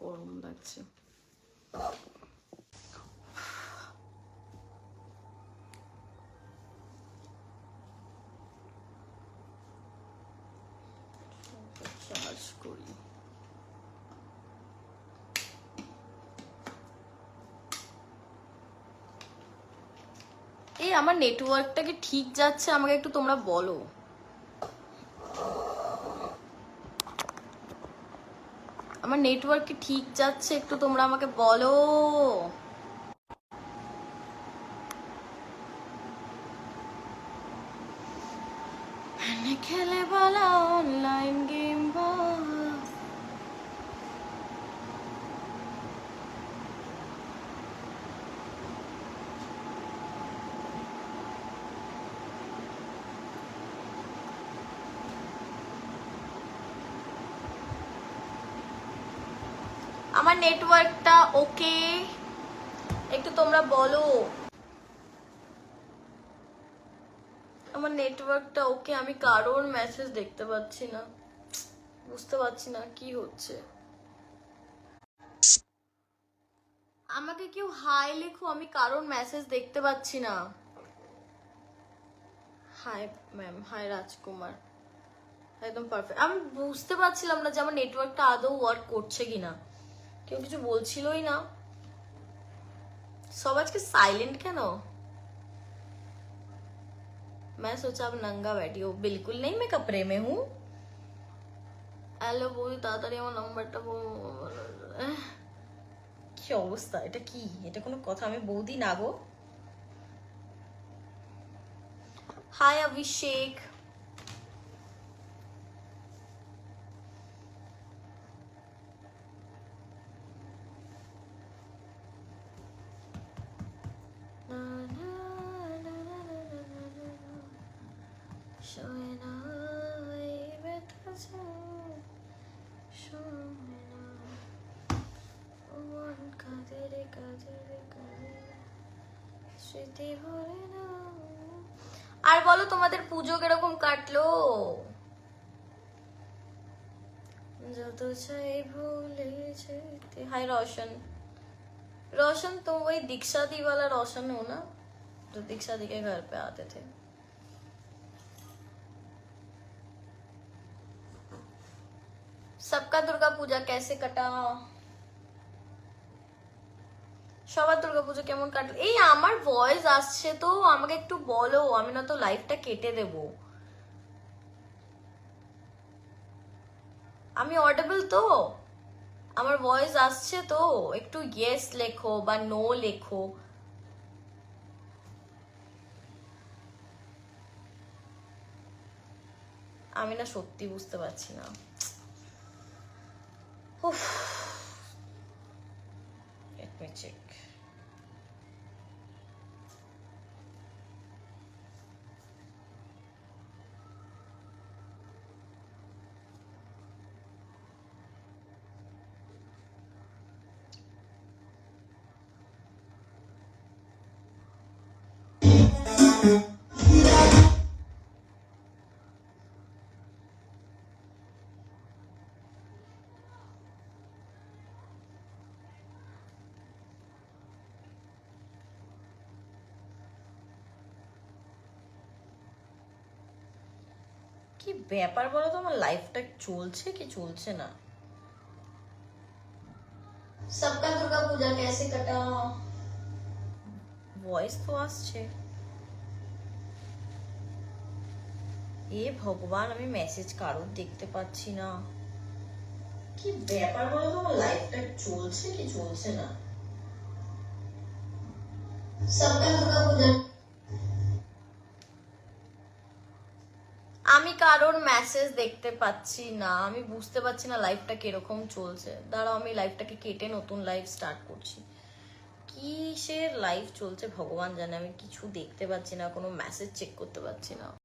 গরম লাগছে এই আমার নেটওয়ার্কটা কি ঠিক যাচ্ছে? আমাকে একটু তোমরা বলো। আমার নেটওয়ার্ক কি ঠিক যাচ্ছে? একটু তোমরা আমাকে বলো। খেলে বলা। আমার নেটওয়ার্কটা ওকে একটু তোমরা বলো। আমার নেটওয়ার্কটা ওকে আমি কারোর মেসেজ দেখতে পাচ্ছি না। বুঝতে পারছি না কি হচ্ছে। আমাকে কেউ হাই লেখো, আমি কারোর মেসেজ দেখতে পাচ্ছি না। Hi ma'am hi Rajkumar. একদম পারফেক্ট আমি বুঝতে পারছিলাম না যে আমার নেটওয়ার্কটা আদৌ ওয়ার্ক করছে কিনা। क्यों किछु बोल छिलो ही ना सब आज के साइलेंट क्या नो मैं सोचा अब नंगा बैठी हो। बिल्कुल नहीं मैं कपड़े में हूँ। अल्लो बोल, तातरी हम नंबर टा तो वो क्या अवस्था? इटा की इटा कुनो कथा में बोल ना गो हाय अभिषेक Showing up with us Showing up one কাঁদে কাঁদে কাঁদে স্মৃতি ভরে না আর বলো তোমাদের পুজো কিরকম কাটলো যত চাই ভুলে যেতে হাই रोशन रोशन तो वही दीक्षा दी वाला रोशन हो ना जो दीक्षा दी के घर पे आते थे सबका दुर्गा पूजा कैसे कटा সবার দুর্গা পুজো কেমন কাটলো এই আমার ভয়েস আসছে তো আমাকে একটু বলো আমি না তো লাইফটা কেটে দেব আমি অডেবল তো আমার ভয়েস আসছে তো একটু ইয়েস লেখো বা নো লেখো আমি না সত্যি বুঝতে পারছি না Of. Etmeyecek. কি ব্যাপার বলো তো আমার লাইফটা চলছে কি চলছে না सबका दुर्गा पूजा कैसे कटा ভয়েস তো আসছে এ ভগবান আমি মেসেজ কারোর দেখতে পাচ্ছি না কি ব্যাপার বলো তো আমার লাইফটা চলছে কি চলছে না सबका दुर्गा पूजा কারোর মেসেজ দেখতে পাচ্ছি না। আমি বুঝতে পারছি না লাইফটা কীরকম চলছে। দাঁড়াও, আমি লাইফটাকে কেটে নতুন লাইফ স্টার্ট করছি। কিসের লাইফ চলছে? ভগবান জানে, আমি কিছু দেখতে পাচ্ছি না, কোনো মেসেজ চেক করতে পারছি না।